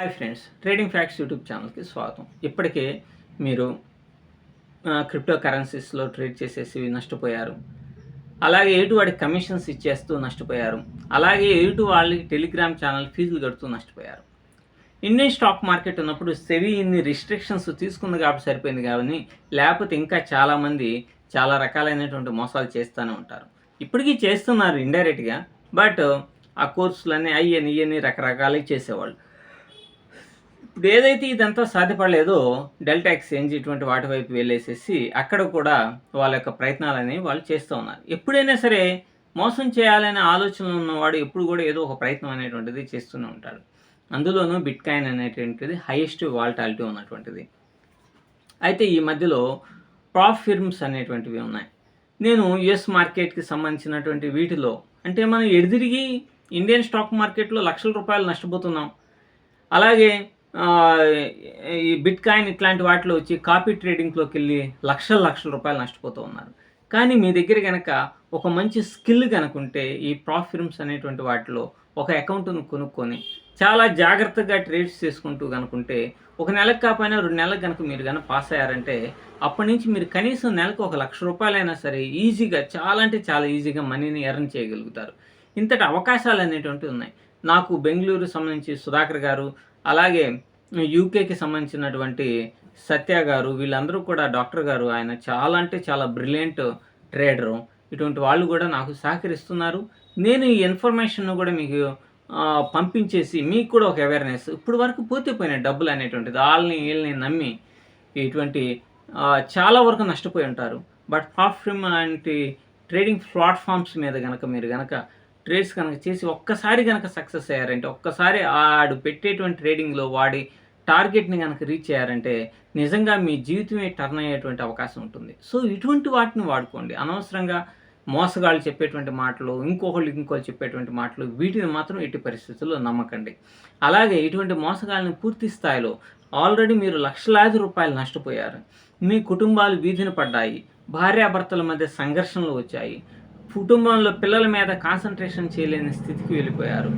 Hi friends trading facts YouTube ఛానల్కి స్వాగతం. ఇప్పటికే మీరు క్రిప్టో కరెన్సీస్లో ట్రేడ్ చేసేసి నష్టపోయారు. అలాగే ఎటు వాడికి కమిషన్స్ ఇచ్చేస్తూ నష్టపోయారు. అలాగే ఎటు వాళ్ళకి టెలిగ్రామ్ ఛానల్ ఫీజులు కడుతూ నష్టపోయారు. ఇండియన్ స్టాక్ మార్కెట్ ఉన్నప్పుడు సెవీ ఇన్ని రిస్ట్రిక్షన్స్ తీసుకుంది కాబట్టి సరిపోయింది కానీ లేకపోతే ఇంకా చాలామంది చాలా రకాలైనటువంటి మోసాలు చేస్తూనే ఉంటారు. ఇప్పటికీ చేస్తున్నారు ఇండైరెక్ట్గా బట్ ఆ కోర్సులన్నీ అయ్యని ఇవన్నీ రకరకాలే చేసేవాళ్ళు. ఇప్పుడు ఏదైతే ఇదంతా సాధ్యపడలేదో డెల్టా ఎక్స్చేంజ్ ఇటువంటి వాటి వైపు వెళ్ళేసేసి అక్కడ కూడా వాళ్ళ యొక్క ప్రయత్నాలని వాళ్ళు చేస్తూ ఉన్నారు. ఎప్పుడైనా సరే మోసం చేయాలనే ఆలోచన ఉన్నవాడు ఎప్పుడు కూడా ఏదో ఒక ప్రయత్నం అనేటువంటిది చేస్తూనే ఉంటాడు. అందులోనూ బిట్ కాయిన్ అనేటువంటిది హైయెస్ట్ వాల్టాలిటీ ఉన్నటువంటిది. అయితే ఈ మధ్యలో ప్రాఫ్ ఫిర్మ్స్ అనేటువంటివి ఉన్నాయి. నేను యుఎస్ మార్కెట్కి సంబంధించినటువంటి వీటిలో అంటే మనం ఎడిదిరిగి ఇండియన్ స్టాక్ మార్కెట్లో లక్షల రూపాయలు నష్టపోతున్నాం. అలాగే ఈ బిట్ కాయిన్ ఇట్లాంటి వాటిలో వచ్చి కాపీ ట్రేడింగ్లోకి వెళ్ళి లక్షల లక్షల రూపాయలు నష్టపోతూ ఉన్నారు. కానీ మీ దగ్గర కనుక ఒక మంచి స్కిల్ కనుక ఉంటే ఈ ప్రాఫ్ ఫిర్మ్స్ అనేటువంటి వాటిలో ఒక అకౌంట్ను కొనుక్కొని చాలా జాగ్రత్తగా ట్రేడ్స్ చేసుకుంటూ కనుకుంటే ఒక నెలకు కాకపోయినా రెండు నెలలకు కనుక మీరు కనుక పాస్ అయ్యారంటే అప్పటి నుంచి మీరు కనీసం నెలకు ఒక లక్ష రూపాయలైనా సరే ఈజీగా చాలా అంటే చాలా ఈజీగా మనీని ఎర్న్ చేయగలుగుతారు. ఇంతటి అవకాశాలు అనేటువంటివి ఉన్నాయి. నాకు బెంగళూరు సంబంధించి సుధాకర్ గారు అలాగే యూకేకి సంబంధించినటువంటి సత్య గారు వీళ్ళందరూ కూడా డాక్టర్ గారు. ఆయన చాలా అంటే చాలా బ్రిలియంట్ ట్రేడరు. ఇటువంటి వాళ్ళు కూడా నాకు సహకరిస్తున్నారు. నేను ఈ ఇన్ఫర్మేషన్ను కూడా మీకు పంపించేసి మీకు కూడా ఒక అవేర్నెస్ ఇప్పుడు వరకు పోతే పోయినాయి డబ్బులు అనేటువంటిది. వాళ్ళని వీళ్ళని నమ్మి ఇటువంటి చాలా వరకు నష్టపోయి ఉంటారు. బట్ ప్రాఫిట్ లాంటి ట్రేడింగ్ ప్లాట్ఫామ్స్ మీద కనుక మీరు కనుక ట్రేడ్స్ కనుక చేసి ఒక్కసారి కనుక సక్సెస్ అయ్యారంటే ఒక్కసారి ఆడు పెట్టేటువంటి ట్రేడింగ్లో వాడి టార్గెట్ని కనుక రీచ్ అయ్యారంటే నిజంగా మీ జీవితమే టర్న్ అయ్యేటువంటి అవకాశం ఉంటుంది. సో ఇటువంటి వాటిని వాడుకోండి. అనవసరంగా మోసగాళ్ళు చెప్పేటువంటి మాటలు ఇంకొకళ్ళు ఇంకోళ్ళు చెప్పేటువంటి మాటలు వీటిని మాత్రం ఎట్టి పరిస్థితుల్లో నమ్మకండి. అలాగే ఇటువంటి మోసగాళ్ళని పూర్తి స్థాయిలో ఆల్రెడీ మీరు లక్షలాది రూపాయలు నష్టపోయారు. మీ కుటుంబాలు వీధిన పడ్డాయి. భార్యాభర్తల మధ్య సంఘర్షణలు వచ్చాయి. కుటుంబంలో పిల్లల మీద కాన్సన్ట్రేషన్ చేయలేని స్థితికి వెళ్ళిపోయారు.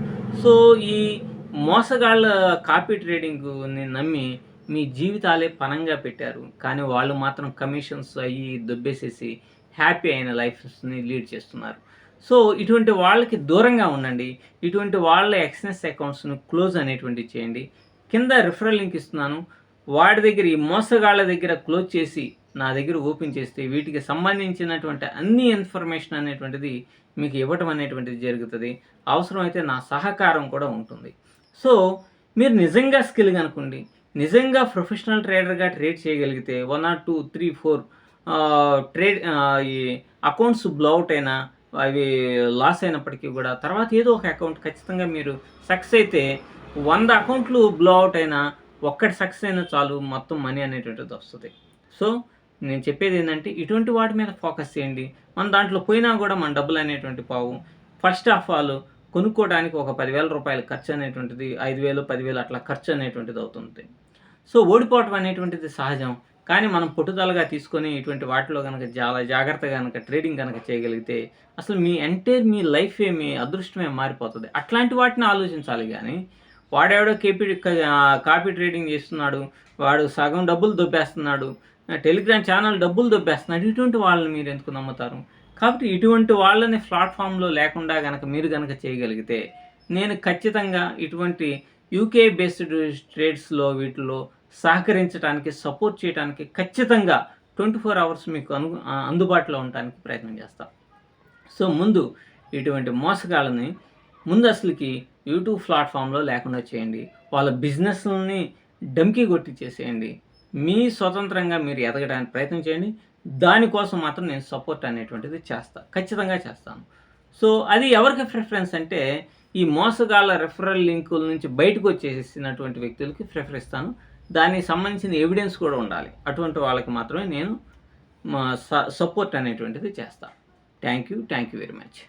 సో ఈ మోసగాళ్ళ కాపీ ట్రేడింగ్ని నమ్మి మీ జీవితాలే పనంగా పెట్టారు. కానీ వాళ్ళు మాత్రం కమిషన్స్ అయ్యి దొబ్బేసేసి హ్యాపీ అయిన లైఫ్ని లీడ్ చేస్తున్నారు. సో ఇటువంటి వాళ్ళకి దూరంగా ఉండండి. ఇటువంటి వాళ్ళ ఎక్స్నెస్ అకౌంట్స్ను క్లోజ్ అనేటువంటి చేయండి. కింద రిఫరల్ లింక్ ఇస్తున్నాను. వాడి దగ్గర ఈ మోసగాళ్ళ దగ్గర క్లోజ్ చేసి నా దగ్గర ఓపెన్ చేస్తే వీటికి సంబంధించినటువంటి అన్ని ఇన్ఫర్మేషన్ అనేటువంటిది మీకు ఇవ్వటం అనేటువంటిది జరుగుతుంది. అవసరమైతే నా సహకారం కూడా ఉంటుంది. సో మీరు నిజంగా స్కిల్ కనుకోండి నిజంగా ప్రొఫెషనల్ ట్రేడర్గా ట్రేడ్ చేయగలిగితే one or two three four trade ఈ అకౌంట్స్ బ్లౌట్ అయినా అవి లాస్ అయినప్పటికీ కూడా తర్వాత ఏదో ఒక అకౌంట్ ఖచ్చితంగా మీరు సక్సెస్ అయితే వంద అకౌంట్లు బ్లౌట్ అవుట్ అయినా ఒక్కటి సక్సెస్ అయినా చాలు మొత్తం మనీ అనేటువంటిది వస్తుంది. సో నేను చెప్పేది ఏంటంటే ఇటువంటి వాటి మీద ఫోకస్ చేయండి. మన దాంట్లో పోయినా కూడా మన డబ్బులు అనేటువంటి పావు. ఫస్ట్ ఆఫ్ ఆల్ కొనుక్కోవడానికి ఒక పదివేల రూపాయల ఖర్చు అనేటువంటిది ఐదు వేలు పదివేలు అట్లా ఖర్చు అనేటువంటిది అవుతుంది. సో ఓడిపోవటం అనేటువంటిది సహజం. కానీ మనం పట్టుదలగా తీసుకొని ఇటువంటి వాటిలో కనుక చాలా జాగ్రత్తగా కనుక ట్రేడింగ్ కనుక చేయగలిగితే అసలు మీ ఎంటైర్ మీ లైఫే మీ అదృష్టమే మారిపోతుంది. అట్లాంటి వాటిని ఆలోచించాలి కానీ వాడేవాడో కేపీ కాపీ ట్రేడింగ్ చేస్తున్నాడు. వాడు సగం డబ్బులు దొబ్బేస్తున్నాడు. టెలిగ్రామ్ ఛానల్ డబ్బులు దొబ్బేస్తున్నాడు. ఇటువంటి వాళ్ళని మీరు ఎందుకు నమ్ముతారు? కాబట్టి ఇటువంటి వాళ్ళని ప్లాట్ఫామ్లో లేకుండా కనుక మీరు కనుక చేయగలిగితే నేను ఖచ్చితంగా ఇటువంటి యూకే బేస్డ్ ట్రేడ్స్లో వీటిలో సహకరించడానికి సపోర్ట్ చేయడానికి ఖచ్చితంగా ట్వంటీ ఫోర్ అవర్స్ మీకు అను అందుబాటులో ఉండడానికి ప్రయత్నం చేస్తాను సో ముందు ఇటువంటి మోసగాళ్ళని ముందు అసలుకి యూట్యూబ్ ప్లాట్ఫామ్లో లేకుండా చేయండి. వాళ్ళ బిజినెస్ని డమ్కి కొట్టించేసేయండి మీ స్వతంత్రంగా మీరు ఎదగడానికి ప్రయత్నం చేయండి. దానికోసం మాత్రం నేను సపోర్ట్ అనేటువంటిది చేస్తా. ఖచ్చితంగా చేస్తాను. సో అది ఎవరికి ప్రిఫరెన్స్ అంటే ఈ మోసగాళ్ళ రెఫరల్ లింకుల నుంచి బయటకు వచ్చేసినటువంటి వ్యక్తులకి ప్రిఫర్ ఇస్తాను. దానికి సంబంధించిన ఎవిడెన్స్ కూడా ఉండాలి. అటువంటి వాళ్ళకి మాత్రమే నేను సపోర్ట్ అనేటువంటిది చేస్తాను thank you. Thank you very much.